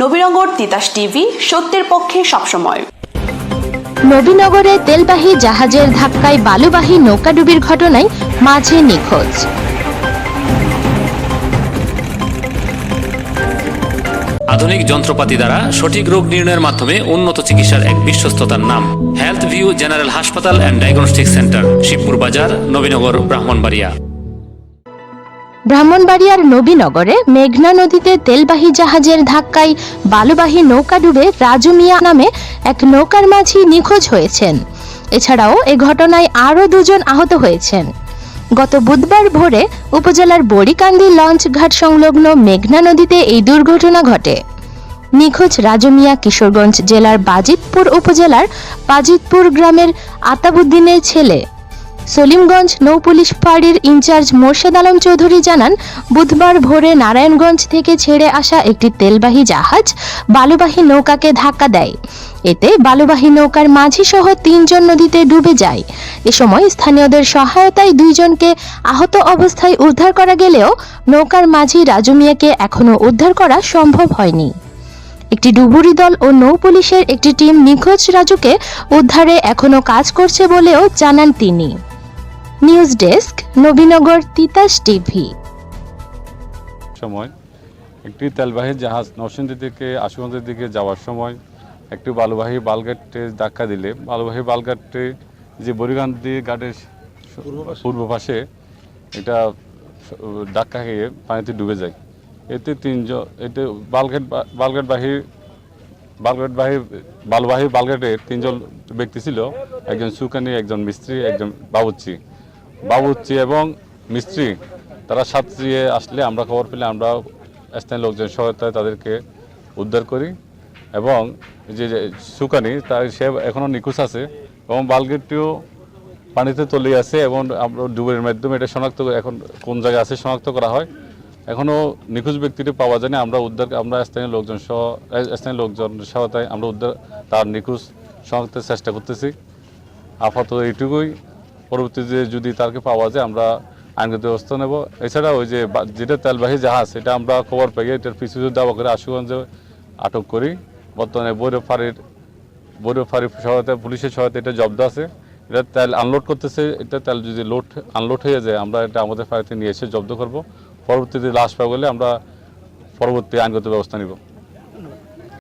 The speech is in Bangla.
নবীনগর তিতাস টিভি সত্যের পক্ষে সবসময়। নবীনগরে তেলবাহী জাহাজের ধাক্কায় বালুবাহী নৌকাডুবির ঘটনায় মাঝে নিখোঁজ। আধুনিক যন্ত্রপাতি দ্বারা সঠিক রোগ নির্ণয়ের মাধ্যমে উন্নত চিকিৎসার এক বিশ্বস্ততার নাম হেলথ ভিউ জেনারেল হাসপাতাল অ্যান্ড ডায়াগনস্টিক সেন্টার শিবপুর বাজার নবীনগর ব্রাহ্মণবাড়িয়া। ব্রাহ্মণবাড়িয়ার নবীনগরে মেঘনা নদীতে তেলবাহী জাহাজের ধাক্কায় বালুবাহী নৌকা ডুবে রাজু মিয়া নামে এক নৌকার মাঝি নিখোঁজ হয়েছেন। এছাড়াও এ ঘটনায় আরও দুজন আহত হয়েছেন। গত বুধবার ভোরে উপজেলার বড়িকান্দি লঞ্চ ঘাট সংলগ্ন মেঘনা নদীতে এই দুর্ঘটনা ঘটে। নিখোঁজ রাজু মিয়া কিশোরগঞ্জ জেলার বাজিতপুর উপজেলার বাজিতপুর গ্রামের আতাবুদ্দিনের ছেলে সলিমগঞ্জ নৌপুলিশ ফাঁড়ির ইনচার্জ মোর্শেদ আলম চৌধুরী জানান, বুধবার ভোরে নারায়ণগঞ্জ থেকে ছেড়ে আসা একটি তেলবাহী জাহাজ বালুবাহী নৌকাকে ধাক্কা দেয়। এতে বালুবাহী নৌকার মাঝি সহ তিনজন নদীতে ডুবে যায়। এ সময় স্থানীয়দের সহায়তায় দুইজনকে আহত অবস্থায় উদ্ধার করা গেলেও নৌকার মাঝি রাজু মিয়াকে এখনও উদ্ধার করা সম্ভব হয়নি। একটি ডুবুরি দল ও নৌ পুলিশের একটি টিম নিখোঁজ রাজুকে উদ্ধারে এখনও কাজ করছে বলেও জানান তিনি। News desk Nabinagar Titas TV. সময় একটি তেলবাহী জাহাজ নরসিংদী থেকে আশুগঞ্জের দিকে যাওয়ার সময় একটি বালুবাহী বালঘাটে ধাক্কা দিলে বালুবাহী বালঘাটে যে বরিগান্দি ঘাটের পূর্ব পাশে এটা ধাক্কা খেয়ে পানিতে ডুবে যায়। এতে তিনজন এতে বালঘাট বালঘাটবাহী বালঘাটবাহী বালুবাহী বালঘাটের তিনজন ব্যক্তি ছিল। একজন সুকানি একজন মিস্ত্রি একজন বাবুচ্চি বাবুচ্চি এবং মিস্ত্রি, তারা সাঁতরিয়ে আসলে আমরা খবর পেলে আমরা স্থানীয় লোকজন সহায়তায় তাদেরকে উদ্ধার করি। এবং যে সুকানি, তার সে এখনও নিখোঁজ আছে এবং বালগেটটিও পানিতে তলিয়ে আছে এবং আমরা ডুবের মাধ্যমে এটা শনাক্ত এখন কোন জায়গায় আছে শনাক্ত করা হয়। এখনও নিখোঁজ ব্যক্তিটি পাওয়া যায়নি। আমরা উদ্ধার, আমরা স্থানীয় লোকজন সহ স্থানীয় লোকজন সহায়তায় আমরা উদ্ধার, তার নিখোঁজ শনাক্তের চেষ্টা করতেছি। আপাতত এইটুকুই। পরবর্তীতে যদি তাকে পাওয়া যায়, আমরা আইনগত ব্যবস্থা নেব। এছাড়া ওই যে যেটা তেলবাহী জাহাজ, এটা আমরা খবর পাই এটার পিছু দাবা করে আশুগঞ্জে আটক করি। বর্তমানে বৈরব ফাঁড়ির বৈরব ফাঁড়ির সহায়তা, পুলিশের সহায়তা এটা জব্দ আছে। এটা তেল আনলোড করতেছে, এটা তেল যদি লোড আনলোড হয়ে যায়, আমরা এটা আমাদের ফাঁড়িতে নিয়ে এসে জব্দ করব। পরবর্তীতে লাশ পাওয়া গেলে আমরা পরবর্তী আইনগত ব্যবস্থা নিব।